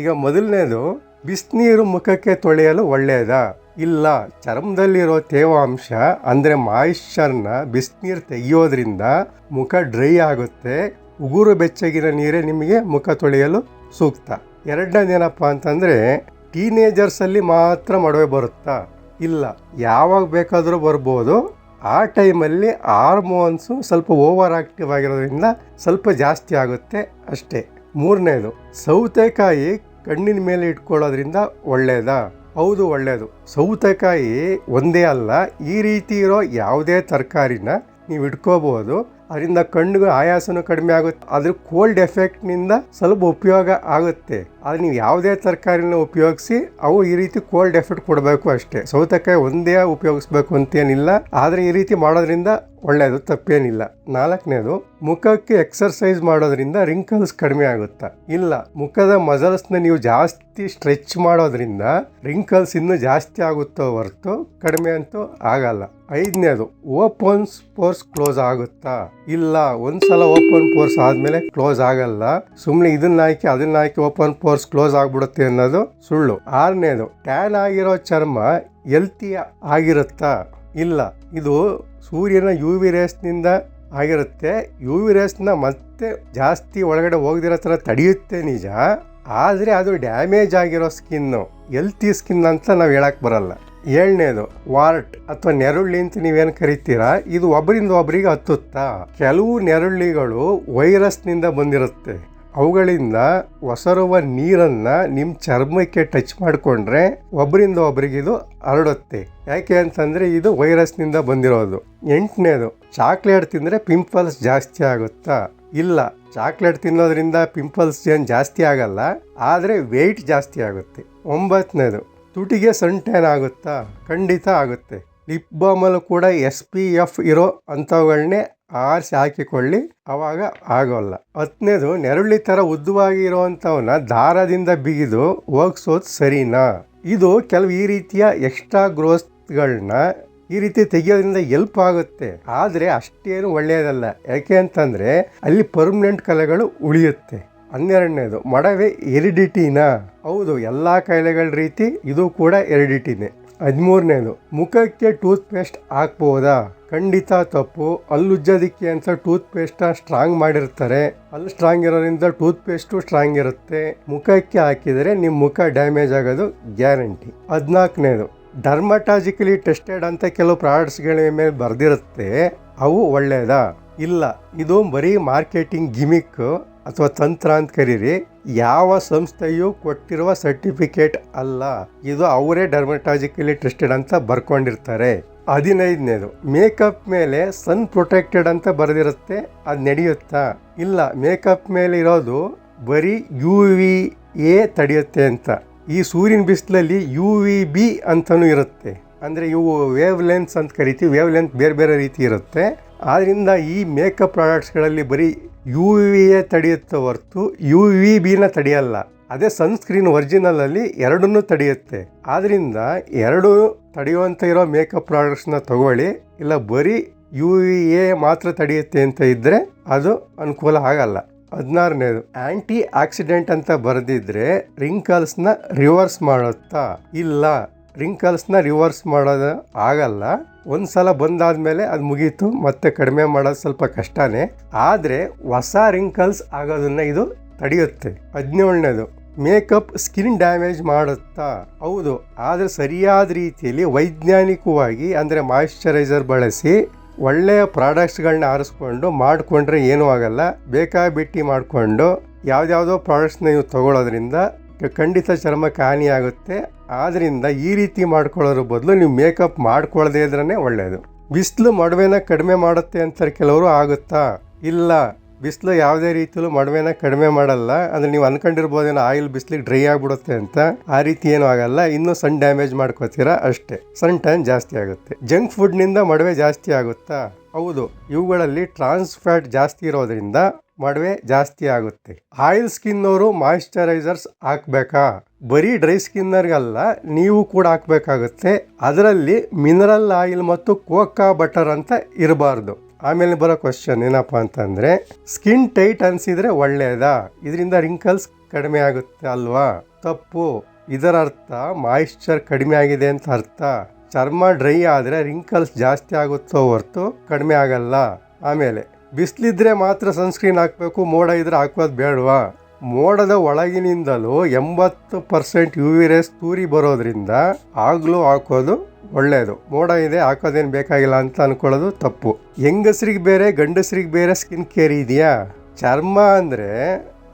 ಈಗ ಮೊದಲನೇದು ಬಿಸಿನೀರು ಮುಖಕ್ಕೆ ತೊಳೆಯಲು ಒಳ್ಳೆಯದಾ? ಇಲ್ಲ, ಚರ್ಮದಲ್ಲಿರೋ ತೇವಾಂಶ, ಅಂದರೆ ಮಾಯಿಶ್ಚರ್ನ ಬಿಸಿನೀರು ತೆಗೆಯೋದ್ರಿಂದ ಮುಖ ಡ್ರೈ ಆಗುತ್ತೆ. ಉಗುರು ಬೆಚ್ಚಗಿನ ನೀರೇ ನಿಮಗೆ ಮುಖ ತೊಳೆಯಲು ಸೂಕ್ತ. ಎರಡನೇದೇನಪ್ಪ ಅಂತಂದರೆ ಟೀನೇಜರ್ಸಲ್ಲಿ ಮಾತ್ರ ಮಡವೆ ಬರುತ್ತಾ? ಇಲ್ಲ, ಯಾವಾಗ ಬೇಕಾದರೂ ಬರ್ಬೋದು. ಆ ಟೈಮಲ್ಲಿ ಹಾರ್ಮೋನ್ಸು ಸ್ವಲ್ಪ ಓವರ್ ಆಕ್ಟಿವ್ ಆಗಿರೋದ್ರಿಂದ ಸ್ವಲ್ಪ ಜಾಸ್ತಿ ಆಗುತ್ತೆ ಅಷ್ಟೇ. ಮೂರನೇದು, ಸೌತೆಕಾಯಿ ಕಣ್ಣಿನ ಮೇಲೆ ಇಟ್ಕೊಳ್ಳೋದ್ರಿಂದ ಒಳ್ಳೆಯದಾ ಹೌದು ಒಳ್ಳೆಯದು ಸೌತೆಕಾಯಿ ಒಂದೇ ಅಲ್ಲ, ಈ ರೀತಿ ಇರೋ ಯಾವುದೇ ತರಕಾರಿನ ನೀವು ಇಟ್ಕೋಬಹುದು ಅದರಿಂದ ಕಣ್ಣಿಗೂ ಆಯಾಸನೂ ಕಡಿಮೆ ಆಗುತ್ತೆ. ಅದ್ರ ಕೋಲ್ಡ್ ಎಫೆಕ್ಟ್ನಿಂದ ಸ್ವಲ್ಪ ಉಪಯೋಗ ಆಗುತ್ತೆ. ಆದರೆ ನೀವು ಯಾವುದೇ ತರಕಾರಿನ ಉಪಯೋಗಿಸಿ ಅವು ಈ ರೀತಿ ಕೋಲ್ಡ್ ಎಫೆಕ್ಟ್ ಕೊಡಬೇಕು ಅಷ್ಟೇ. ಸೌತೆಕಾಯಿ ಒಂದೇ ಉಪಯೋಗಿಸ್ಬೇಕು ಅಂತೇನಿಲ್ಲ. ಆದರೆ ಈ ರೀತಿ ಮಾಡೋದ್ರಿಂದ ಒಳ್ಳೆಯದು ತಪ್ಪೇನಿಲ್ಲ. ನಾಲ್ಕನೇದು, ಮುಖಕ್ಕೆ ಎಕ್ಸರ್ಸೈಸ್ ಮಾಡೋದ್ರಿಂದ ರಿಂಕಲ್ಸ್ ಕಡಿಮೆ ಆಗುತ್ತಾ? ಇಲ್ಲ. ಮುಖದ ಮಸಲ್ಸ್ನ ನೀವು ಜಾಸ್ತಿ ಸ್ಟ್ರೆಚ್ ಮಾಡೋದ್ರಿಂದ ರಿಂಕಲ್ಸ್ ಇನ್ನೂ ಜಾಸ್ತಿ ಆಗುತ್ತೋ ಹೊರತು ಕಡಿಮೆ ಅಂತೂ ಆಗಲ್ಲ. ಐದನೇದು ಓಪನ್ ಪೋರ್ಸ್ ಕ್ಲೋಸ್ ಆಗುತ್ತಾ? ಇಲ್ಲ. ಒಂದ್ಸಲ ಓಪನ್ ಪೋರ್ಸ್ ಆದಮೇಲೆ ಕ್ಲೋಸ್ ಆಗಲ್ಲ. ಸುಮ್ಮನೆ ಇದನ್ನ ಹಾಕಿ, ಅದನ್ನ ಹಾಕಿ ಓಪನ್ ಪೋರ್ಸ್ ಕ್ಲೋಸ್ ಆಗ್ಬಿಡುತ್ತೆ ಅನ್ನೋದು ಸುಳ್ಳು. ಆರನೇದು ಟ್ಯಾನ್ ಆಗಿರೋ ಚರ್ಮ ಎಲ್ತಿ ಆಗಿರುತ್ತಾ? ಇಲ್ಲ. ಇದು ಸೂರ್ಯನ ಯು ವಿ ರೇಸ್ನಿಂದ ಆಗಿರುತ್ತೆ. ಯು ವಿ ರೇಸ್ನ ಮತ್ತೆ ಜಾಸ್ತಿ ಒಳಗಡೆ ಹೋಗದಿರೋ ಥರ ತಡೆಯುತ್ತೆ ನಿಜ. ಆದರೆ ಅದು ಡ್ಯಾಮೇಜ್ ಆಗಿರೋ ಸ್ಕಿನ್ನು ಎಲ್ತಿ ಸ್ಕಿನ್ ಅಂತ ನಾವು ಹೇಳಕ್ಕೆ ಬರಲ್ಲ. ಏಳನೇದು ವಾರ್ಟ್ ಅಥವಾ ನೆರುಳ್ಳಿ ಅಂತ ನೀವೇನು ಕರಿತೀರಾ? ಇದು ಒಬ್ಬರಿಂದ ಒಬ್ಬರಿಗೆ ಹತ್ತುತ್ತಾ? ಕೆಲವು ನೆರುಳ್ಳಿಗಳು ವೈರಸ್ನಿಂದ ಬಂದಿರುತ್ತೆ. ಅವುಗಳಿಂದ ಒಸರುವ ನೀರನ್ನು ನಿಮ್ಮ ಚರ್ಮಕ್ಕೆ ಟಚ್ ಮಾಡಿಕೊಂಡ್ರೆ ಒಬ್ಬರಿಂದ ಒಬ್ರಿಗೆ ಇದು ಹರಡುತ್ತೆ. ಯಾಕೆ ಅಂತಂದರೆ ಇದು ವೈರಸ್ನಿಂದ ಬಂದಿರೋದು. ಎಂಟನೇದು, ಚಾಕ್ಲೇಟ್ ತಿಂದರೆ ಪಿಂಪಲ್ಸ್ ಜಾಸ್ತಿ ಆಗುತ್ತಾ? ಇಲ್ಲ, ಚಾಕ್ಲೇಟ್ ತಿನ್ನೋದ್ರಿಂದ ಪಿಂಪಲ್ಸ್ ಏನು ಜಾಸ್ತಿ ಆಗಲ್ಲ, ಆದರೆ ವೆಯ್ಟ್ ಜಾಸ್ತಿ ಆಗುತ್ತೆ. ಒಂಬತ್ತನೇದು ತುಟಿಗೆ ಸನ್ ಆಗುತ್ತಾ? ಖಂಡಿತ ಆಗುತ್ತೆ. ಲಿಪ್ ಬಾಮಲ್ಲೂ ಕೂಡ ಎಸ್ ಪಿ ಎಫ್ ಇರೋ ಅಂಥವುಗಳನ್ನೇ ಆರಿಸಿ ಹಾಕಿಕೊಳ್ಳಿ ಆವಾಗ ಆಗೋಲ್ಲ. ಹತ್ತನೇದು ನೆರಳಿ ಥರ ಉದ್ದವಾಗಿ ಇರೋವಂಥವನ್ನ ದಾರದಿಂದ ಬಿಗಿದು ಹೋಗ್ಸೋದು ಸರಿನಾ? ಇದು ಕೆಲವು ಈ ರೀತಿಯ ಎಕ್ಸ್ಟ್ರಾ ಗ್ರೋಸ್ಗಳನ್ನ ಈ ರೀತಿ ತೆಗೆಯೋದ್ರಿಂದ ಎಲ್ಪ್ ಆಗುತ್ತೆ. ಆದರೆ ಅಷ್ಟೇನು ಒಳ್ಳೆಯದಲ್ಲ ಯಾಕೆ ಅಂತಂದರೆ, ಅಲ್ಲಿ ಪರ್ಮನೆಂಟ್ ಕಲೆಗಳು ಉಳಿಯುತ್ತೆ. ಹನ್ನೆರಡನೇದು, ಮಡವೆ ಎರಿಡಿಟಿನಾ ಹೌದು, ಎಲ್ಲ ಕಾಯಿಲೆಗಳ ರೀತಿ ಇದು ಕೂಡ ಎರಿಡಿಟಿನೇ ಹದಿಮೂರನೇದು, ಮುಖಕ್ಕೆ ಟೂತ್ ಪೇಸ್ಟ್ ಹಾಕ್ಬೋದಾ? ಖಂಡಿತ ತಪ್ಪು. ಹಲ್ಲುಜ್ಜೋದಿಕ್ಕೆ ಅಂತ ಟೂತ್ ಪೇಸ್ಟ್ನ ಸ್ಟ್ರಾಂಗ್ ಮಾಡಿರ್ತಾರೆ. ಅಲ್ಲಿ ಸ್ಟ್ರಾಂಗ್ ಇರೋದ್ರಿಂದ ಟೂತ್ ಪೇಸ್ಟು ಸ್ಟ್ರಾಂಗ್ ಇರುತ್ತೆ. ಮುಖಕ್ಕೆ ಹಾಕಿದರೆ ನಿಮ್ಮ ಮುಖ ಡ್ಯಾಮೇಜ್ ಆಗೋದು ಗ್ಯಾರಂಟಿ. ಹದಿನಾಲ್ಕನೇದು, ಡರ್ಮಟಾಜಿಕಲಿ ಟೆಸ್ಟೆಡ್ ಅಂತ ಕೆಲವು ಪ್ರಾಡಕ್ಟ್ಸ್ಗಳ ಮೇಲೆ ಬರೆದಿರುತ್ತೆ. ಅವು ಒಳ್ಳೆಯದಾ ಇಲ್ಲ. ಇದು ಬರೀ ಮಾರ್ಕೆಟಿಂಗ್ ಗಿಮಿಕ್ ಅಥವಾ ತಂತ್ರ ಅಂತ ಕರೀರಿ, ಯಾವ ಸಂಸ್ಥೆಯು ಕೊಟ್ಟಿರುವ ಸರ್ಟಿಫಿಕೇಟ್ ಅಲ್ಲ, ಇದು ಅವರೇ ಡರ್ಮಟಾಜಿಕಲಿ ಟೆಸ್ಟೆಡ್ ಅಂತ ಬರ್ಕೊಂಡಿರ್ತಾರೆ. ಹದಿನೈದನೇದು ಮೇಕಪ್ ಮೇಲೆ ಸನ್ ಪ್ರೊಟೆಕ್ಟೆಡ್ ಅಂತ ಬರೆದಿರುತ್ತೆ, ಅದು ನಡೆಯುತ್ತಾ? ಇಲ್ಲ ಮೇಕಪ್ ಮೇಲೆ ಇರೋದು ಬರೀ ಯು ವಿ ಎ ತಡೆಯುತ್ತೆ ಅಂತ. ಈ ಸೂರ್ಯನ ಬಿಸಿಲಲ್ಲಿ ಯು ವಿ ಬಿ ಅಂತಲೂ ಇರುತ್ತೆ. ಅಂದರೆ ಇವು ವೇವ್ ಲೆನ್ಸ್ ಅಂತ ಕರಿತೀವಿ ವೇವ್ ಲೆಂತ್ ಬೇರೆ ಬೇರೆ ರೀತಿ ಇರುತ್ತೆ. ಆದ್ದರಿಂದ ಈ ಮೇಕಪ್ ಪ್ರಾಡಕ್ಟ್ಸ್ಗಳಲ್ಲಿ ಬರೀ ಯು ವಿ ಎ ತಡೆಯುತ್ತೆ ಹೊರತು ಯು ವಿ ಬಿನ ತಡೆಯಲ್ಲ. ಅದೇ ಸನ್ಸ್ಕ್ರೀನ್ ಒರಿಜಿನಲಲ್ಲಿ ಎರಡನ್ನೂ ತಡೆಯುತ್ತೆ. ಆದ್ದರಿಂದ ಎರಡು ತಡೆಯುವಂಥ ಇರೋ ಮೇಕಪ್ ಪ್ರಾಡಕ್ಟ್ಸ್ನ ತಗೊಳ್ಳಿ. ಇಲ್ಲ ಬರೀ ಯು ವಿ ಎ ಮಾತ್ರ ತಡೆಯುತ್ತೆ ಅಂತ ಇದ್ದರೆ ಅದು ಅನುಕೂಲ ಆಗಲ್ಲ. ಹದಿನಾರನೇದು, ಆಂಟಿ ಆಕ್ಸಿಡೆಂಟ್ ಅಂತ ಬರೆದಿದ್ರೆ ರಿಂಕಲ್ಸ್ನ ರಿವರ್ಸ್ ಮಾಡುತ್ತಾ? ಇಲ್ಲ. ರಿಂಕಲ್ಸ್ನ ರಿವರ್ಸ್ ಮಾಡೋದು ಆಗಲ್ಲ. ಒಂದು ಸಲ ಬಂದಾದಮೇಲೆ ಅದು ಮುಗೀತು, ಮತ್ತೆ ಕಡಿಮೆ ಮಾಡೋದು ಸ್ವಲ್ಪ ಕಷ್ಟನೇ. ಆದರೆ ಹೊಸ ರಿಂಕಲ್ಸ್ ಆಗೋದನ್ನು ಇದು ತಡೆಯುತ್ತೆ. ಹದಿನೇಳನೇದು ಮೇಕಪ್ ಸ್ಕಿನ್ ಡ್ಯಾಮೇಜ್ ಮಾಡುತ್ತಾ? ಹೌದು, ಆದರೆ ಸರಿಯಾದ ರೀತಿಯಲ್ಲಿ ವೈಜ್ಞಾನಿಕವಾಗಿ, ಅಂದರೆ ಮಾಯಿಶ್ಚರೈಸರ್ ಬಳಸಿ ಒಳ್ಳೆಯ ಪ್ರಾಡಕ್ಟ್ಸ್ಗಳನ್ನ ಆರಿಸ್ಕೊಂಡು ಮಾಡಿಕೊಂಡ್ರೆ ಏನೂ ಆಗಲ್ಲ. ಬೇಕಾಬಿಟ್ಟಿ ಮಾಡಿಕೊಂಡು ಯಾವುದ್ಯಾವುದೋ ಪ್ರಾಡಕ್ಟ್ಸ್ನ ನೀವು ತಗೊಳ್ಳೋದ್ರಿಂದ ಖಂಡಿತ ಚರ್ಮಕ್ಕೆ ಹಾನಿಯಾಗುತ್ತೆ ಆದ್ದರಿಂದ ಈ ರೀತಿ ಮಾಡ್ಕೊಳ್ಳೋದ್ರ ಬದಲು ನೀವು ಮೇಕಪ್ ಮಾಡ್ಕೊಳ್ಳದೇ ಇದ್ರೇ ಒಳ್ಳೆಯದು ಬಿಸಿಲು ಮಡುವೆನ ಕಡಿಮೆ ಮಾಡುತ್ತೆ ಅಂತಾರೆ ಕೆಲವರು, ಆಗುತ್ತಾ? ಇಲ್ಲ. ಬಿಸಿಲು ಯಾವುದೇ ರೀತಿಯಲ್ಲೂ ಮಡವೆನ ಕಡಿಮೆ ಮಾಡಲ್ಲ. ಅಂದರೆ ನೀವು ಅಂದ್ಕೊಂಡಿರ್ಬೋದೇನೋ ಆಯಿಲ್ ಬಿಸಿಲಿಗೆ ಡ್ರೈ ಆಗಿಬಿಡುತ್ತೆ ಅಂತ. ಆ ರೀತಿ ಏನೂ ಆಗಲ್ಲ. ಇನ್ನೂ ಸನ್ ಡ್ಯಾಮೇಜ್ ಮಾಡ್ಕೋತೀರಾ ಅಷ್ಟೇ. ಸನ್ ಟೈಮ್ ಜಾಸ್ತಿ ಆಗುತ್ತೆ. ಜಂಕ್ ಫುಡ್ನಿಂದ ಮಡವೆ ಜಾಸ್ತಿ ಆಗುತ್ತಾ? ಹೌದು. ಇವುಗಳಲ್ಲಿ ಟ್ರಾನ್ಸ್ ಫ್ಯಾಟ್ ಜಾಸ್ತಿ ಇರೋದ್ರಿಂದ ಮಡವೆ ಜಾಸ್ತಿ ಆಗುತ್ತೆ. ಆಯಿಲ್ ಸ್ಕಿನ್ ಅವರು ಮಾಯಿಶ್ಚರೈಸರ್ಸ್ ಹಾಕ್ಬೇಕಾ? ಬರೀ ಡ್ರೈ ಸ್ಕಿನ್ನರ್ಗಲ್ಲ, ನೀವು ಕೂಡ ಹಾಕ್ಬೇಕಾಗುತ್ತೆ. ಅದರಲ್ಲಿ ಮಿನರಲ್ ಆಯಿಲ್ ಮತ್ತು ಕೋಕಾ ಬಟರ್ ಅಂತ ಇರಬಾರ್ದು. ಆಮೇಲೆ ಬರೋ ಕ್ವಶನ್ ಏನಪ್ಪ ಅಂತಂದರೆ ಸ್ಕಿನ್ ಟೈಟ್ ಅನಿಸಿದರೆ ಒಳ್ಳೆಯದಾ ಇದರಿಂದ ರಿಂಕಲ್ಸ್ ಕಡಿಮೆ ಆಗುತ್ತೆ ಅಲ್ವಾ? ತಪ್ಪು. ಇದರ ಅರ್ಥ ಮಾಯಿಶ್ಚರ್ ಕಡಿಮೆ ಆಗಿದೆ ಅಂತ ಅರ್ಥ. ಚರ್ಮ ಡ್ರೈ ಆದರೆ ರಿಂಕಲ್ಸ್ ಜಾಸ್ತಿ ಆಗುತ್ತೋ ಹೊರತು ಕಡಿಮೆ ಆಗಲ್ಲ. ಆಮೇಲೆ, ಬಿಸಿಲಿದ್ರೆ ಮಾತ್ರ ಸನ್ಸ್ಕ್ರೀನ್ ಹಾಕಬೇಕು, ಮೋಡ ಇದ್ರೆ ಹಾಕೋದು ಬೇಡವಾ? ಮೋಡದ ಒಳಗಿನಿಂದಲೂ ಎಂಬತ್ತು ಪರ್ಸೆಂಟ್ ಯು ವಿ ರೇಸ್ ತೂರಿ ಬರೋದ್ರಿಂದ ಆಗಲೂ ಹಾಕೋದು ಒಳ್ಳೆಯದು. ಮೋಡ ಇದೆ, ಹಾಕೋದೇನು ಬೇಕಾಗಿಲ್ಲ ಅಂತ ಅಂದ್ಕೊಳ್ಳೋದು ತಪ್ಪು. ಹೆಂಗಸ್ರಿಗೆ ಬೇರೆ, ಗಂಡಸ್ರಿಗೆ ಬೇರೆ ಸ್ಕಿನ್ ಕೇರ್ ಇದೆಯಾ? ಚರ್ಮ ಅಂದರೆ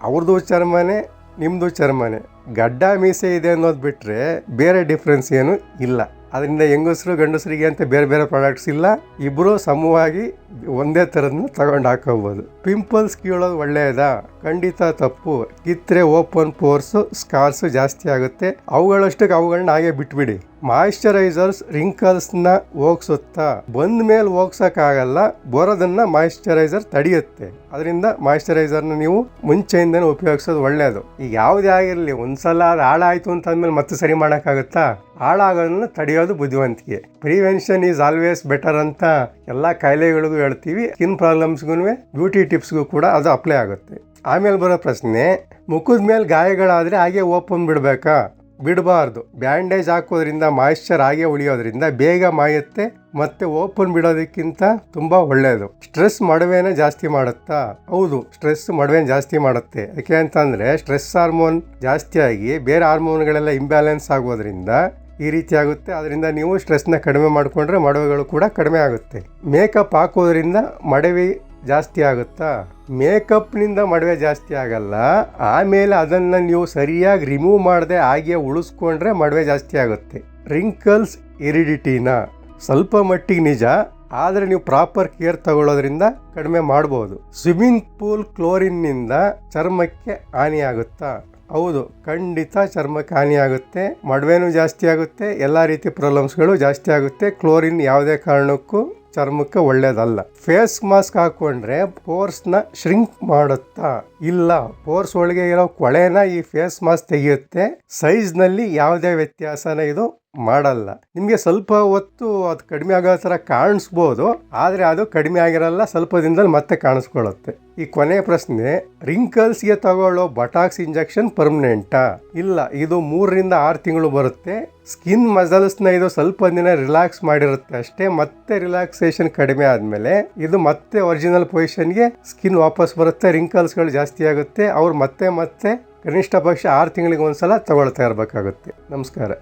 ಅವ್ರದ್ದು ಚರ್ಮನೇ ನಿಮ್ಮದು ಚರ್ಮನೇ. ಗಡ್ಡ ಮೀಸೆ ಇದೆ ಅನ್ನೋದು ಬಿಟ್ಟರೆ ಬೇರೆ ಡಿಫ್ರೆನ್ಸ್ ಏನು ಇಲ್ಲ. ಅದರಿಂದ ಹೆಂಗಸರು, ಗಂಡಸರಿಗೆ ಅಂತ ಬೇರೆ ಬೇರೆ ಪ್ರಾಡಕ್ಟ್ಸ್ ಇಲ್ಲ. ಇಬ್ಬರು ಸಮವಾಗಿ ಒಂದೇ ಥರದನ್ನ ತಗೊಂಡು ಹಾಕೋಬೋದು. ಪಿಂಪಲ್ಸ್ ಕೀಳೋದು ಒಳ್ಳೆಯದಾ ಖಂಡಿತ ತಪ್ಪು. ಕಿತ್ತರೆ ಓಪನ್ ಪೋರ್ಸು ಸ್ಕಾರ್ಸು ಜಾಸ್ತಿ ಆಗುತ್ತೆ. ಅವುಗಳಷ್ಟಕ್ಕೆ ಅವುಗಳನ್ನ ಹಾಗೆ ಬಿಟ್ಬಿಡಿ. ಮಾಯಿಶ್ಚರೈಸರ್ಸ್ ರಿಂಕಲ್ಸ್ನ ಹೋಗ್ಸುತ್ತಾ? ಬಂದ ಮೇಲೆ ಹೋಗ್ಸೋಕ್ಕಾಗಲ್ಲ, ಬರೋದನ್ನು ಮಾಯಿಶ್ಚರೈಸರ್ ತಡೆಯುತ್ತೆ. ಅದರಿಂದ ಮಾಯಿಶ್ಚರೈಸರ್ನ ನೀವು ಮುಂಚೆಯಿಂದನೇ ಉಪಯೋಗಿಸೋದು ಒಳ್ಳೆಯದು ಈಗ ಯಾವುದೇ ಆಗಿರಲಿ, ಒಂದ್ಸಲ ಅದು ಹಾಳಾಯಿತು ಅಂತ ಅಂದಮೇಲೆ ಮತ್ತೆ ಸರಿ ಮಾಡೋಕ್ಕಾಗುತ್ತಾ? ಹಾಳಾಗೋದನ್ನ ತಡೆಯೋದು ಬುದ್ಧಿವಂತಿಕೆ. ಪ್ರಿವೆನ್ಷನ್ ಈಸ್ ಆಲ್ವೇಸ್ ಬೆಟರ್ ಅಂತ ಎಲ್ಲ ಕಾಯಿಲೆಗಳಿಗೂ ಹೇಳ್ತೀವಿ. ಸ್ಕಿನ್ ಪ್ರಾಬ್ಲಮ್ಸ್ಗೂ ಬ್ಯೂಟಿ ಟಿಪ್ಸ್ಗೂ ಕೂಡ ಅದು ಅಪ್ಲೈ ಆಗುತ್ತೆ. ಆಮೇಲೆ ಬರೋ ಪ್ರಶ್ನೆ, ಮುಖದ ಮೇಲೆ ಗಾಯಗಳಾದರೆ ಹಾಗೆ ಓಪನ್ ಬಿಡಬೇಕಾ? ಬಿಡಬಾರ್ದು. ಬ್ಯಾಂಡೇಜ್ ಹಾಕೋದ್ರಿಂದ ಮಾಯಿಶ್ಚರ್ ಹಾಗೆ ಉಳಿಯೋದ್ರಿಂದ ಬೇಗ ಮಾಯುತ್ತೆ, ಮತ್ತೆ ಓಪನ್ ಬಿಡೋದಕ್ಕಿಂತ ತುಂಬ ಒಳ್ಳೆಯದು ಸ್ಟ್ರೆಸ್ ಮಡವೆನ ಜಾಸ್ತಿ ಮಾಡುತ್ತಾ? ಹೌದು ಸ್ಟ್ರೆಸ್ ಮಡವೇನ ಜಾಸ್ತಿ ಮಾಡುತ್ತೆ. ಯಾಕೆ ಅಂತಂದರೆ ಸ್ಟ್ರೆಸ್ ಹಾರ್ಮೋನ್ ಜಾಸ್ತಿಯಾಗಿ ಬೇರೆ ಹಾರ್ಮೋನ್ಗಳೆಲ್ಲ ಇಂಬ್ಯಾಲೆನ್ಸ್ ಆಗೋದ್ರಿಂದ ಈ ರೀತಿ ಆಗುತ್ತೆ. ಅದರಿಂದ ನೀವು ಸ್ಟ್ರೆಸ್ನ ಕಡಿಮೆ ಮಾಡಿಕೊಂಡ್ರೆ ಮಡವೆಗಳು ಕೂಡ ಕಡಿಮೆ ಆಗುತ್ತೆ. ಮೇಕಪ್ ಹಾಕೋದ್ರಿಂದ ಮಡವೆ ಜಾಸ್ತಿ ಆಗುತ್ತಾ? ಮೇಕಪ್ನಿಂದ ಮಡವೆ ಜಾಸ್ತಿ ಆಗಲ್ಲ. ಆಮೇಲೆ ಅದನ್ನು ನೀವು ಸರಿಯಾಗಿ ರಿಮೂವ್ ಮಾಡದೆ ಹಾಗೆ ಉಳಿಸ್ಕೊಂಡ್ರೆ ಮಡವೆ ಜಾಸ್ತಿ ಆಗುತ್ತೆ. ರಿಂಕಲ್ಸ್ ಇರಿಡಿಟಿನ ಸ್ವಲ್ಪ ಮಟ್ಟಿಗೆ ನಿಜ, ಆದರೆ ನೀವು ಪ್ರಾಪರ್ ಕೇರ್ ತಗೊಳ್ಳೋದ್ರಿಂದ ಕಡಿಮೆ ಮಾಡ್ಬೋದು. ಸ್ವಿಮ್ಮಿಂಗ್ ಪೂಲ್ ಕ್ಲೋರಿನ್ನಿಂದ ಚರ್ಮಕ್ಕೆ ಹಾನಿಯಾಗುತ್ತಾ? ಹೌದು, ಖಂಡಿತ ಚರ್ಮಕ್ಕೆ ಹಾನಿಯಾಗುತ್ತೆ ಮಡವೆನೂ ಜಾಸ್ತಿ ಆಗುತ್ತೆ, ಎಲ್ಲ ರೀತಿ ಪ್ರಾಬ್ಲಮ್ಸ್ಗಳು ಜಾಸ್ತಿ ಆಗುತ್ತೆ ಕ್ಲೋರಿನ್ ಯಾವುದೇ ಕಾರಣಕ್ಕೂ ಚರ್ಮಕ್ಕೆ ಒಳ್ಳೇದಲ್ಲ. ಫೇಸ್ ಮಾಸ್ಕ್ ಹಾಕೊಂಡ್ರೆ ಪೋರ್ಸ್ನ ಶ್ರಿಂಕ್ ಮಾಡುತ್ತಾ? ಇಲ್ಲ ಪೋರ್ಸ್ ಒಳಗೆ ಇರೋ ಕೊಳೆನ ಈ ಫೇಸ್ ಮಾಸ್ಕ್ ತೆಗೆಯುತ್ತೆ ಸೈಜ್ನಲ್ಲಿ ಯಾವುದೇ ವ್ಯತ್ಯಾಸನ ಇದು. ಮಾಡಲ್ಲ. ನಿಮಗೆ ಸ್ವಲ್ಪ ಹೊತ್ತು ಅದು ಕಡಿಮೆ ಆಗೋ ಥರ ಕಾಣಿಸ್ಬೋದು, ಆದರೆ ಅದು ಕಡಿಮೆ ಆಗಿರಲ್ಲ, ಸ್ವಲ್ಪ ದಿನದಲ್ಲಿ ಮತ್ತೆ ಕಾಣಿಸ್ಕೊಳ್ಳುತ್ತೆ. ಈ ಕೊನೆಯ ಪ್ರಶ್ನೆ ರಿಂಕಲ್ಸ್ಗೆ ತಗೊಳ್ಳೋ ಬಟಾಕ್ಸ್ ಇಂಜೆಕ್ಷನ್ ಪರ್ಮನೆಂಟಾ ಇಲ್ಲ, ಇದು ಮೂರರಿಂದ ಆರು ತಿಂಗಳು ಬರುತ್ತೆ. ಸ್ಕಿನ್ ಮಸಲ್ಸ್ನ ಇದು ಸ್ವಲ್ಪ ದಿನ ರಿಲ್ಯಾಕ್ಸ್ ಮಾಡಿರುತ್ತೆ ಅಷ್ಟೇ, ಮತ್ತೆ ರಿಲ್ಯಾಕ್ಸೇಷನ್ ಕಡಿಮೆ ಆದಮೇಲೆ, ಇದು ಮತ್ತೆ ಒರಿಜಿನಲ್ ಪೊಸಿಷನ್ಗೆ ಸ್ಕಿನ್ ವಾಪಸ್ ಬರುತ್ತೆ ರಿಂಕಲ್ಸ್ಗಳು ಜಾಸ್ತಿ ಆಗುತ್ತೆ, ಅವ್ರು ಮತ್ತೆ ಮತ್ತೆ ಕನಿಷ್ಠ ಪಕ್ಷ ಆರು ತಿಂಗಳಿಗೆ ಒಂದ್ಸಲ ತಗೊಳ್ತಾ ಇರಬೇಕಾಗುತ್ತೆ. ನಮಸ್ಕಾರ.